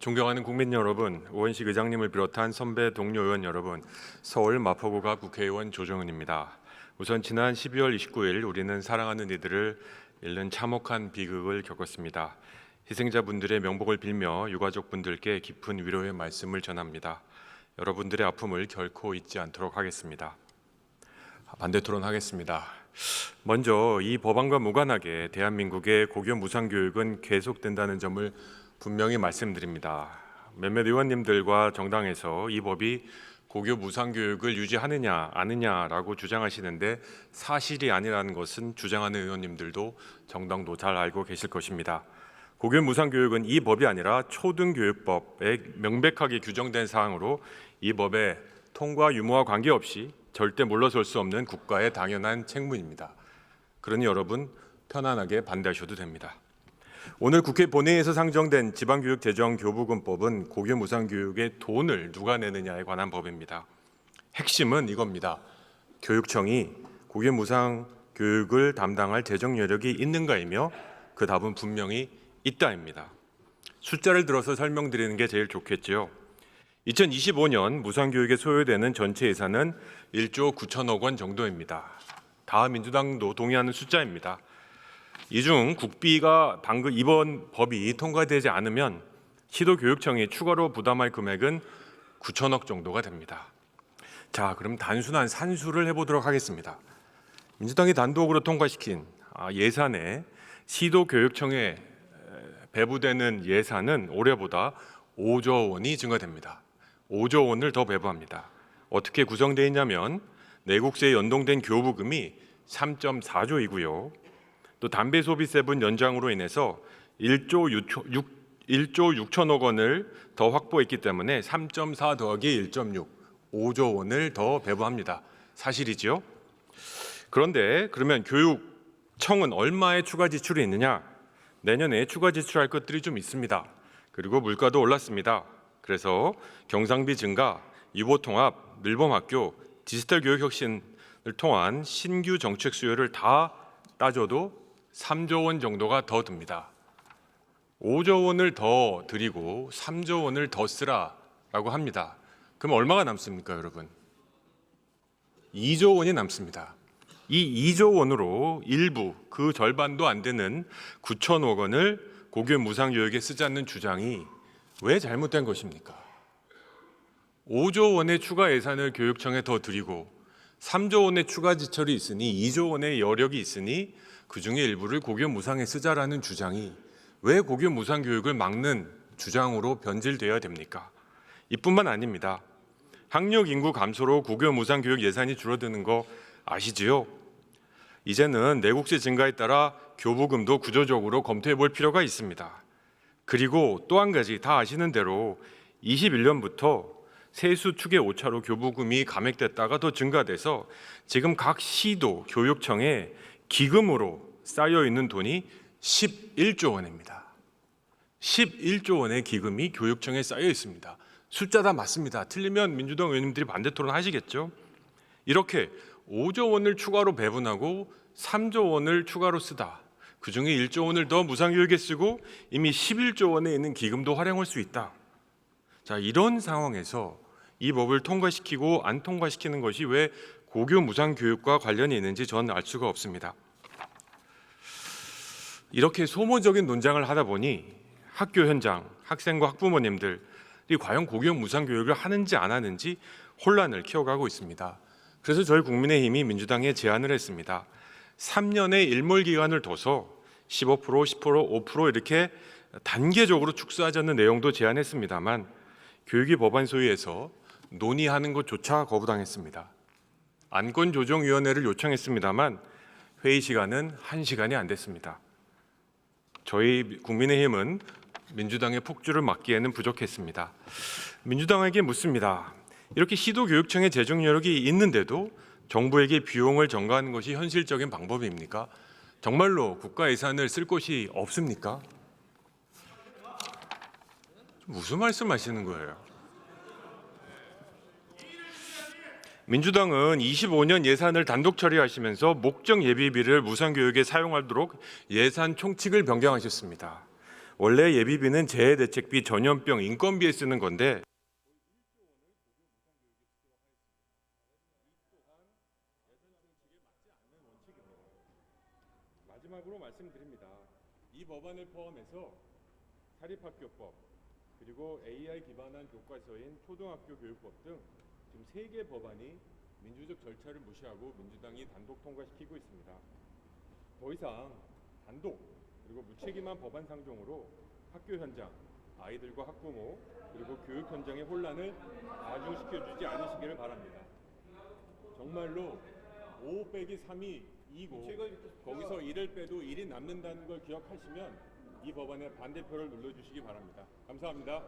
존경하는 국민 여러분, 오원식 의장님을 비롯한 선배 동료 의원 여러분, 서울 마포구가 국회의원 조정은입니다. 우선 지난 12월 29일 우리는 사랑하는 이들을 잃는 참혹한 비극을 겪었습니다. 희생자분들의 명복을 빌며 유가족분들께 깊은 위로의 말씀을 전합니다. 여러분들의 아픔을 결코 잊지 않도록 하겠습니다. 반대 토론하겠습니다. 먼저 이 법안과 무관하게 대한민국의 고교 무상 교육은 계속된다는 점을 분명히 말씀드립니다. 몇몇 의원님들과 정당에서 이 법이 고교 무상 교육을 유지하느냐 아느냐라고 주장하시는데 사실이 아니라는 것은 주장하는 의원님들도 정당도 잘 알고 계실 것입니다. 고교 무상 교육은 이 법이 아니라 초등교육법에 명백하게 규정된 사항으로 이 법의 통과 유무와 관계없이 절대 물러설 수 없는 국가의 당연한 책무입니다. 그러니 여러분 편안하게 반대하셔도 됩니다. 오늘 국회 본회의에서 상정된 지방교육재정교부금법은 고교 무상교육의 돈을 누가 내느냐에 관한 법입니다. 핵심은 이겁니다. 교육청이 고교 무상교육을 담당할 재정 여력이 있는가이며 그 답은 분명히 있다입니다. 숫자를 들어서 설명드리는 게 제일 좋겠지요. 2025년 무상교육에 소요되는 전체 예산은 1조 9천억 원 정도입니다. 다 민주당도 동의하는 숫자입니다. 이 중 국비가 방금 이번 법이 통과되지 않으면 시도교육청이 추가로 부담할 금액은 9천억 정도가 됩니다. 자, 그럼 단순한 산수를 해보도록 하겠습니다. 민주당이 단독으로 통과시킨 아, 예산에 시도교육청에 배부되는 예산은 올해보다 5조 원이 증가됩니다. 5조 원을 더 배부합니다. 어떻게 구성되어 있냐면 내국세에 연동된 교부금이 3.4조이고요. 또 담배 소비 세분 연장으로 인해서 1조 6, 6 1조 6천억 원을 더 확보했기 때문에 3.4 더하기 1.6 5조 원을 더 배부합니다. 사실이지요? 그런데 그러면 교육청은 얼마의 추가 지출이 있느냐? 내년에 추가 지출할 것들이 좀 있습니다. 그리고 물가도 올랐습니다. 그래서 경상비 증가, 유보 통합, 늘봄학교, 디지털 교육 혁신을 통한 신규 정책 수요를 다 따져도 3조 원 정도가 더 듭니다. 5조 원을 더 드리고 3조 원을 더 쓰라라고 합니다. 그럼 얼마가 남습니까, 여러분? 2조 원이 남습니다. 이 2조 원으로 일부 그 절반도 안 되는 9천억 원을 고교 무상 교육에 쓰자는 주장이 왜 잘못된 것입니까? 5조 원의 추가 예산을 교육청에 더 드리고 3조 원의 추가 지출이 있으니 2조 원의 여력이 있으니 그 중에 일부를 고교 무상에 쓰자라는 주장이 왜 고교 무상 교육을 막는 주장으로 변질되어야 됩니까? 이뿐만 아닙니다. 학력 인구 감소로 고교 무상 교육 예산이 줄어드는 거 아시지요? 이제는 내국세 증가에 따라 교부금도 구조적으로 검토해 볼 필요가 있습니다. 그리고 또 한 가지 다 아시는 대로 21년부터 세수 축의 오차로 교부금이 감액됐다가 더 증가돼서 지금 각 시도 교육청에 기금으로 쌓여 있는 돈이 11조 원입니다. 11조 원의 기금이 교육청에 쌓여 있습니다. 숫자 다 맞습니다. 틀리면 민주당 의원님들이 반대 토론 하시겠죠? 이렇게 5조 원을 추가로 배분하고 3조 원을 추가로 쓰다. 그 중에 1조 원을 더 무상교육에 쓰고 이미 11조 원에 있는 기금도 활용할 수 있다. 자, 이런 상황에서 이 법을 통과시키고 안 통과시키는 것이 왜 고교 무상 교육과 관련이 있는지 저는 알 수가 없습니다. 이렇게 소모적인 논쟁을 하다 보니 학교 현장, 학생과 학부모님들이 과연 고교 무상 교육을 하는지 안 하는지 혼란을 키워가고 있습니다. 그래서 저희 국민의힘이 민주당에 제안을 했습니다. 3년의 일몰 기간을 둬서 15%, 10%, 5% 이렇게 단계적으로 축소하자는 내용도 제안했습니다만 교육위 법안 소위에서 논의하는 것조차 거부당했습니다. 안건조정위원회를 요청했습니다만 회의 시간은 1시간이 안 됐습니다. 저희 국민의힘은 민주당의 폭주를 막기에는 부족했습니다. 민주당에게 묻습니다. 이렇게 시도교육청의 재정 여력이 있는데도 정부에게 비용을 전가하는 것이 현실적인 방법입니까? 정말로 국가 예산을 쓸 곳이 없습니까? 무슨 말씀하시는 거예요? 민주당은 25년 예산을 단독 처리하시면서 목적 예비비를 무상교육에 사용하도록 예산 총칙을 변경하셨습니다. 원래 예비비는 재해 대책비, 전염병, 인건비에 쓰는 건데 마지막으로 말씀드립니다. 이 법안을 포함해서 사립학교법 그리고 AI 기반한 교과서인 초등학교 교육법 등 지금 세 개 법안이 민주적 절차를 무시하고 민주당이 단독 통과시키고 있습니다. 더 이상 단독 그리고 무책임한 법안 상정으로 학교 현장, 아이들과 학부모 그리고 교육 현장의 혼란을 가중시켜주지 않으시기를 바랍니다. 정말로 5 빼기 3이 2고 거기서 1을 빼도 1이 남는다는 걸 기억하시면 이 법안에 반대표를 눌러주시기 바랍니다. 감사합니다.